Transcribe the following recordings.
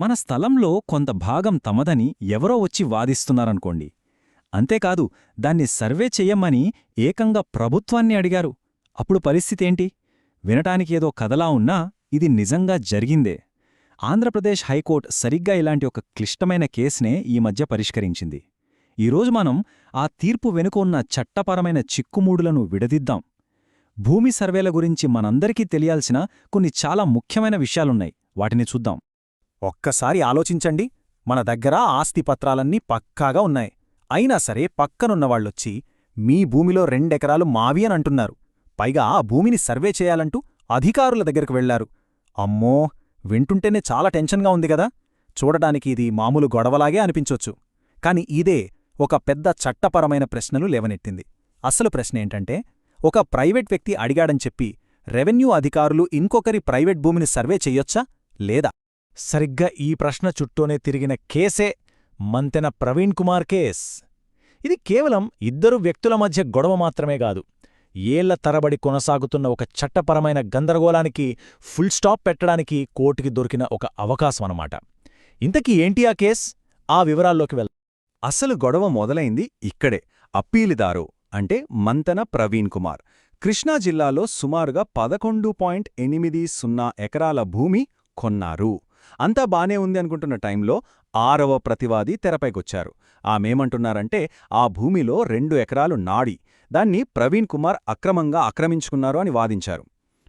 మన స్థలంలో కొంత భాగం తమదని ఎవరో వచ్చి వాదిస్తున్నారనుకోండి. అంతేకాదు దాన్ని సర్వే చెయ్యమ్మని ఏకంగా ప్రభుత్వాన్ని అడిగారు. అప్పుడు పరిస్థితేంటి? వినటానికేదో కథలా ఉన్నా ఇది నిజంగా జరిగిందే. ఆంధ్రప్రదేశ్ హైకోర్టు సరిగ్గా ఇలాంటి ఒక క్లిష్టమైన కేసునే ఈ మధ్య పరిష్కరించింది. ఈరోజు మనం ఆ తీర్పు వెనుక ఉన్న చట్టపరమైన చిక్కుమూడులను విడదిద్దాం. భూమి సర్వేల గురించి మనందరికీ తెలియాల్సిన కొన్ని చాలా ముఖ్యమైన విషయాలున్నాయి. వాటిని చూద్దాం. ఒక్కసారి ఆలోచించండి. మన దగ్గర ఆస్తిపత్రాలన్నీ పక్కాగా ఉన్నాయి. అయినా సరే పక్కనున్నవాళ్ళొచ్చి మీ భూమిలో రెండెకరాలు మావి అని అంటున్నారు. పైగా ఆ భూమిని సర్వే చేయాలంటూ అధికారుల దగ్గరకు వెళ్ళారు. అమ్మో! వింటుంటేనే చాలా టెన్షన్గా ఉంది కదా? చూడటానికి ఇది మామూలు గొడవలాగే అనిపించొచ్చు. కాని ఇదే ఒక పెద్ద చట్టపరమైన ప్రశ్నలు లేవనెత్తింది అసలు ప్రశ్నేంటంటే ఒక ప్రైవేట్ వ్యక్తి అడిగాడని చెప్పి రెవెన్యూ అధికారులు ఇంకొకరి ప్రైవేట్ భూమిని సర్వే చెయ్యొచ్చా లేదా? సరిగ్గా ఈ ప్రశ్న చుట్టూనే తిరిగిన కేసే మంతెన ప్రవీణ్ కుమార్ కేస్. ఇది కేవలం ఇద్దరు వ్యక్తుల మధ్య గొడవ మాత్రమే కాదు. ఏళ్ళ తరబడి కొనసాగుతున్న ఒక చట్టపరమైన గందరగోళానికి ఫుల్ స్టాప్ పెట్టడానికి కోర్టుకి దొరికిన ఒక అవకాశమన్నమాట. ఇంతకీ ఏంటి ఆ కేస్? ఆ వివరాల్లోకి వెళ్. అసలు గొడవ మొదలైంది ఇక్కడే అప్పీలిదారు అంటే మంతన ప్రవీణ్ కుమార్. కృష్ణా జిల్లాలో సుమారుగా పదకొండు పాయింట్ ఎనిమిది సున్నా ఎకరాల భూమి కొన్నారు. అంతా బానే ఉంది అనుకుంటున్న టైంలో ఆరవ ప్రతివాది తెరపైకొచ్చారు. ఆమెమంటున్నారంటే ఆ భూమిలో రెండు ఎకరాలు నాడి దాన్ని ప్రవీణ్ కుమార్ అక్రమంగా ఆక్రమించుకున్నారు అని వాదించారు.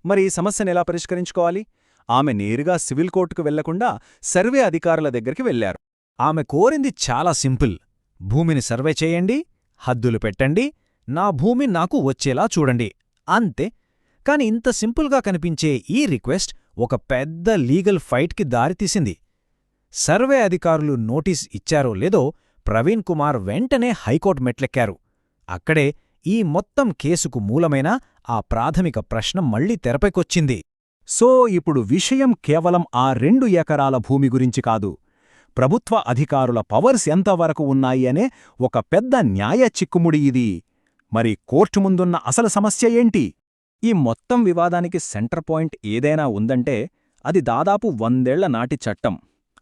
మరి ఈ సమస్యనెలా పరిష్కరించుకోవాలి? ఆమె నేరుగా సివిల్ కోర్టుకు వెళ్ళకుండా సర్వే అధికారుల దగ్గరికి వెళ్ళారు. ఆమె కోరింది చాలా సింపుల్. భూమిని సర్వే చేయండి హద్దులు పెట్టండి నా భూమి నాకు వచ్చేలా చూడండి. అంతే. కాని ఇంత సింపుల్గా కనిపించే ఈ రిక్వెస్ట్ ఒక పెద్ద లీగల్ ఫైట్కి దారితీసింది సర్వే అధికారులు నోటీస్ ఇచ్చారో లేదో ప్రవీణ్ కుమార్ వెంటనే హైకోర్టు మెట్లెక్కారు. అక్కడే ఈ మొత్తం కేసుకు మూలమైన ఆ ప్రాథమిక ప్రశ్న మళ్ళీ తెరపైకొచ్చింది. సో ఇప్పుడు విషయం కేవలం ఆ రెండు ఎకరాల భూమి గురించి కాదు. ప్రభుత్వ అధికారుల పవర్స్ ఎంతవరకు ఉన్నాయి అనే ఒక పెద్ద న్యాయ చిక్కుముడి ఇది. మరి కోర్టు ముందున్న అసలు సమస్య ఏంటి? ఈ మొత్తం వివాదానికి సెంటర్ పాయింట్ ఏదైనా ఉందంటే అది దాదాపు వందేళ్ళ నాటి చట్టం.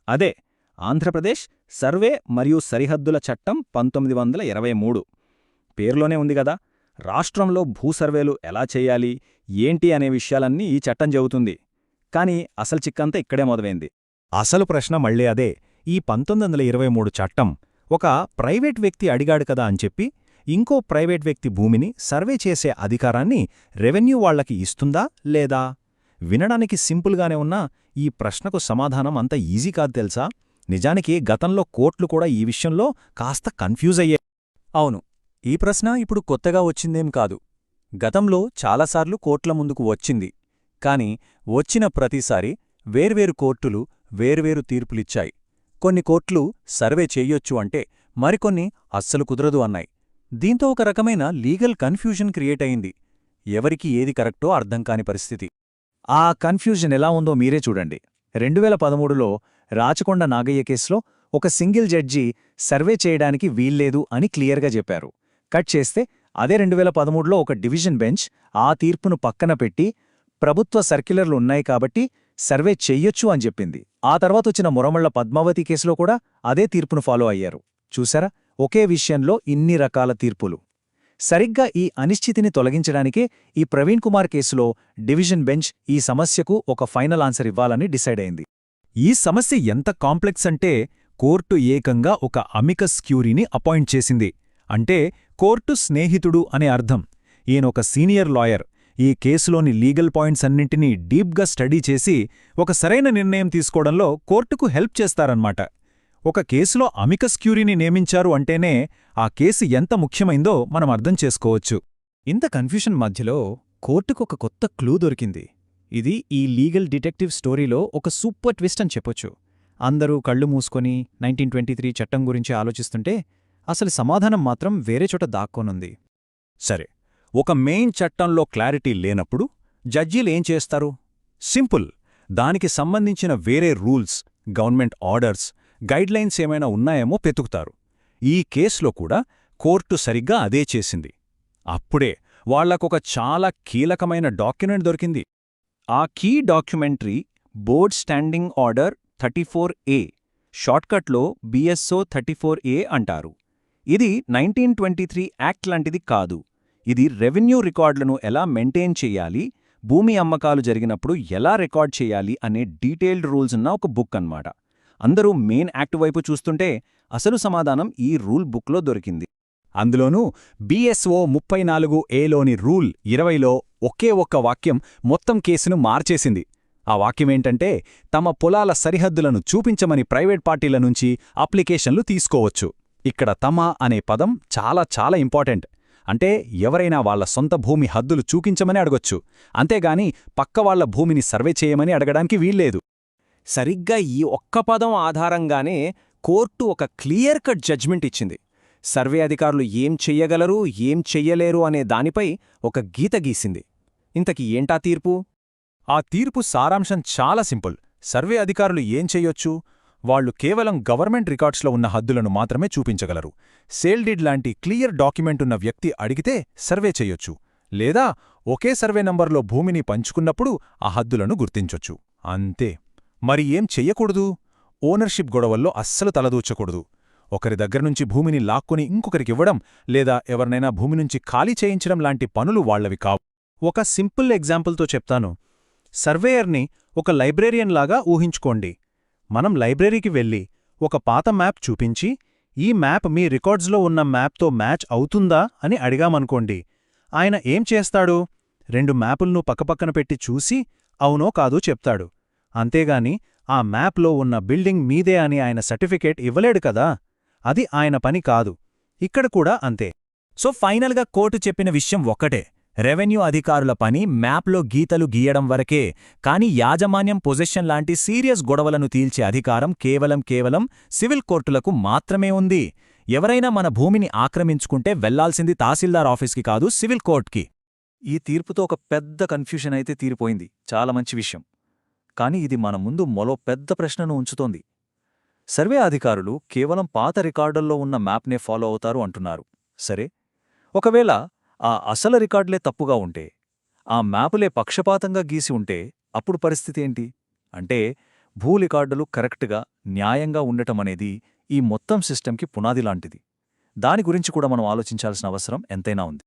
అదే ఆంధ్రప్రదేశ్ సర్వే మరియు సరిహద్దుల చట్టం పంతొమ్మిది వందల ఇరవై మూడు. పేర్లోనే ఉంది గదా రాష్ట్రంలో భూసర్వేలు ఎలా చెయ్యాలి ఏంటి అనే విషయాలన్నీ ఈ చట్టం చెబుతుంది. కాని అసలు చిక్కంతా ఇక్కడే మొదలైంది. అసలు ప్రశ్న మళ్ళీ అదే ఈ పంతొమ్మిది వందల చట్టం ఒక ప్రైవేట్ వ్యక్తి అడిగాడు కదా అని చెప్పి ఇంకో ప్రైవేట్ వ్యక్తి భూమిని సర్వే చేసే అధికారాన్ని రెవెన్యూ వాళ్ళకి ఇస్తుందా లేదా? వినడానికి సింపుల్గానే ఉన్నా ఈ ప్రశ్నకు సమాధానం అంత ఈజీ కాదు తెలుసా? నిజానికి గతంలో కోర్టులు కూడా ఈ విషయంలో కాస్త కన్ఫ్యూజ్ అయ్యే అవును ఈ ప్రశ్న ఇప్పుడు కొత్తగా వచ్చిందేం కాదు. గతంలో చాలాసార్లు కోర్టుల ముందుకు వచ్చింది. కాని వచ్చిన ప్రతిసారి వేర్వేరు కోర్టులు వేర్వేరు తీర్పులిచ్చాయి. కొన్ని కోర్టులు సర్వే చెయ్యొచ్చు అంటే మరికొన్ని అస్సలు కుదరదు అన్నాయి. దీంతో ఒక రకమైన లీగల్ కన్ఫ్యూజన్ క్రియేట్ అయింది. ఎవరికి ఏది కరెక్టో అర్థం కాని పరిస్థితి. ఆ కన్ఫ్యూజన్ ఎలా ఉందో మీరే చూడండి. రెండువేల పదమూడులో రాచకొండ నాగయ్య కేసులో ఒక సింగిల్ జడ్జి సర్వే చేయడానికి వీల్లేదు అని క్లియర్గా చెప్పారు. కట్ చేస్తే అదే రెండువేల పదమూడులో ఒక డివిజన్ బెంచ్ ఆ తీర్పును పక్కన పెట్టి ప్రభుత్వ సర్క్యులర్లు ఉన్నాయి కాబట్టి సర్వే చెయ్యొచ్చు అని చెప్పింది. ఆ తర్వాత వచ్చిన మురమళ్ళ పద్మావతి కేసులో కూడా అదే తీర్పును ఫాలో అయ్యారు. చూసారా ఒకే విషయంలో ఇన్ని రకాల తీర్పులు. సరిగ్గా ఈ అనిశ్చితిని తొలగించడానికే ఈ ప్రవీణ్ కుమార్ కేసులో డివిజన్ బెంచ్ ఈ సమస్యకు ఒక ఫైనల్ ఆన్సర్ ఇవ్వాలని డిసైడ్ అయింది. ఈ సమస్య ఎంత కాంప్లెక్స్ అంటే కోర్టు ఏకంగా ఒక అమికస్ క్యూరీని అపాయింట్ చేసింది. అంటే కోర్టు స్నేహితుడు అనే అర్థం. ఈయనొక సీనియర్ లాయర్. ఈ కేసులోని లీగల్ పాయింట్స్ అన్నింటినీ డీప్గా స్టడీ చేసి ఒక సరైన నిర్ణయం తీసుకోవడంలో కోర్టుకు హెల్ప్ చేస్తారన్నమాట. ఒక కేసులో అమికస్ క్యూరీని నియమించారు అంటేనే ఆ కేసు ఎంత ముఖ్యమైందో మనం అర్థం చేసుకోవచ్చు. ఇంత కన్ఫ్యూషన్ మధ్యలో కోర్టుకు ఒక కొత్త క్లూ దొరికింది. ఇది ఈ లీగల్ డిటెక్టివ్ స్టోరీలో ఒక సూపర్ ట్విస్ట్ అని చెప్పొచ్చు. అందరూ కళ్ళు మూసుకొని నైన్టీన్ ట్వంటీ త్రీ చట్టం గురించి ఆలోచిస్తుంటే అసలు సమాధానం మాత్రం వేరే చోట దాక్కోనుంది. సరే ఒక మెయిన్ చట్టంలో క్లారిటీ లేనప్పుడు జడ్జీలేం చేస్తారు? సింపుల్ దానికి సంబంధించిన వేరే రూల్స్ గవర్నమెంట్ ఆర్డర్స్ గైడ్లైన్స్ ఏమైనా ఉన్నాయేమో పెతుకుతారు ఈ కేసులో కూడా కోర్టు సరిగ్గా అదే చేసింది. అప్పుడే వాళ్ళకొక చాలా కీలకమైన డాక్యుమెంట్ దొరికింది. ఆ key documentary board standing order thirty four A షార్ట్కట్లో BSO thirty four A అంటారు. ఇది నైన్టీన్ ట్వంటీ త్రీ యాక్ట్ లాంటిది కాదు. ఇది రెవెన్యూ రికార్డులను ఎలా మెయింటైన్ చేయాలి భూమి అమ్మకాలు జరిగినప్పుడు ఎలా రికార్డ్ చేయాలి అనే డీటెయిల్డ్ రూల్స్ ఉన్న ఒక బుక్ అన్నమాట. అందరూ మెయిన్ యాక్ట్ వైపు చూస్తుంటే అసలు సమాధానం ఈ రూల్ బుక్లో దొరికింది. అందులోనూ బీఎస్ఓ ముప్పై నాలుగు ఏలోని రూల్ ఇరవైలో ఒకే ఒక్క వాక్యం మొత్తం కేసును మార్చేసింది. ఆ వాక్యమేంటంటే తమ పొలాల సరిహద్దులను చూపించమని ప్రైవేట్ పార్టీల నుంచి అప్లికేషన్లు తీసుకోవచ్చు. ఇక్కడ తమ అనే పదం చాలా చాలా ఇంపార్టెంట్. అంటే ఎవరైనా వాళ్ళ సొంత భూమి హద్దులు చూపించమని అడగొచ్చు. అంతేగాని పక్కవాళ్ళ భూమిని సర్వే చేయమని అడగడానికి వీల్లేదు. సరిగ్గా ఈ ఒక్క పదం ఆధారంగానే కోర్టు ఒక క్లియర్ కట్ జడ్జ్మెంట్ ఇచ్చింది. సర్వే అధికారులు ఏం చెయ్యగలరు ఏం చెయ్యలేరు అనే దానిపై ఒక గీత గీసింది. ఇంతకి ఏంటా తీర్పు? ఆ తీర్పు సారాంశం చాలా సింపుల్. సర్వే అధికారులు ఏం చెయ్యొచ్చు? వాళ్ళు కేవలం గవర్నమెంట్ రికార్డ్స్లో ఉన్న హద్దులను మాత్రమే చూపించగలరు. సేల్డిడ్ లాంటి క్లియర్ డాక్యుమెంట్ ఉన్న వ్యక్తి అడిగితే సర్వే చెయ్యొచ్చు. లేదా ఒకే సర్వే నంబర్లో భూమిని పంచుకున్నప్పుడు ఆ హద్దులను గుర్తించొచ్చు. అంతే. మరి ఏం చెయ్యకూడదు? ఓనర్షిప్ గొడవల్లో అస్సలు తలదూచకూడదు ఒకరి దగ్గర్నుంచి భూమిని లాక్కుని ఇంకొకరికివ్వడం లేదా ఎవరినైనా భూమి నుంచి ఖాళీ చేయించడం లాంటి పనులు వాళ్ళవి కావు. ఒక సింపుల్ ఎగ్జాంపుల్తో చెప్తాను. సర్వేయర్ని ఒక లైబ్రేరియన్ లాగా ఊహించుకోండి. మనం లైబ్రరీకి వెళ్ళి ఒక పాత మ్యాప్ చూపించి ఈ మ్యాప్ మీ రికార్డ్స్లో ఉన్న మ్యాప్తో మ్యాచ్ అవుతుందా అని అడిగామనుకోండి. ఆయన ఏం చేస్తాడు? రెండు మ్యాపులను పక్కపక్కన పెట్టి చూసి అవునో కాదో చెప్తాడు. అంతేగాని ఆ మ్యాప్లో ఉన్న బిల్డింగ్ మీదే అని ఆయన సర్టిఫికేట్ ఇవ్వలేడు కదా? అది ఆయన పని కాదు. ఇక్కడ కూడా అంతే. సో ఫైనల్గా కోర్టు చెప్పిన విషయం ఒక్కటే. రెవెన్యూ అధికారుల పని మ్యాప్లో గీతలు గీయడం వరకే కాని యాజమాన్యం పొజిషన్ లాంటి సీరియస్ గొడవలను తీల్చే అధికారం కేవలం కేవలం సివిల్ కోర్టులకు మాత్రమే ఉంది. ఎవరైనా మన భూమిని ఆక్రమించుకుంటే వెళ్ళాల్సింది తహసీల్దార్ ఆఫీస్కి కాదు సివిల్ కోర్ట్కి. ఈ తీర్పుతో ఒక పెద్ద కన్ఫ్యూషన్ అయితే తీరిపోయింది. చాలా మంచి విషయం. కానీ ఇది మన ముందు మరో పెద్ద ప్రశ్నను ఉంచుతోంది. సర్వే అధికారులు కేవలం పాత రికార్డుల్లో ఉన్న మ్యాప్నే ఫాలో అవుతారు అంటున్నారు. సరే ఒకవేళ ఆ అసలు రికార్డులే తప్పుగా ఉంటే ఆ మ్యాపులే పక్షపాతంగా గీసి ఉంటే అప్పుడు పరిస్థితి ఏంటి? అంటే భూ రికార్డులు కరెక్ట్గా న్యాయంగా ఉండటమనేది ఈ మొత్తం సిస్టంకి పునాది లాంటిది. దాని గురించి కూడా మనం ఆలోచించాల్సిన అవసరం ఎంతైనా ఉంది.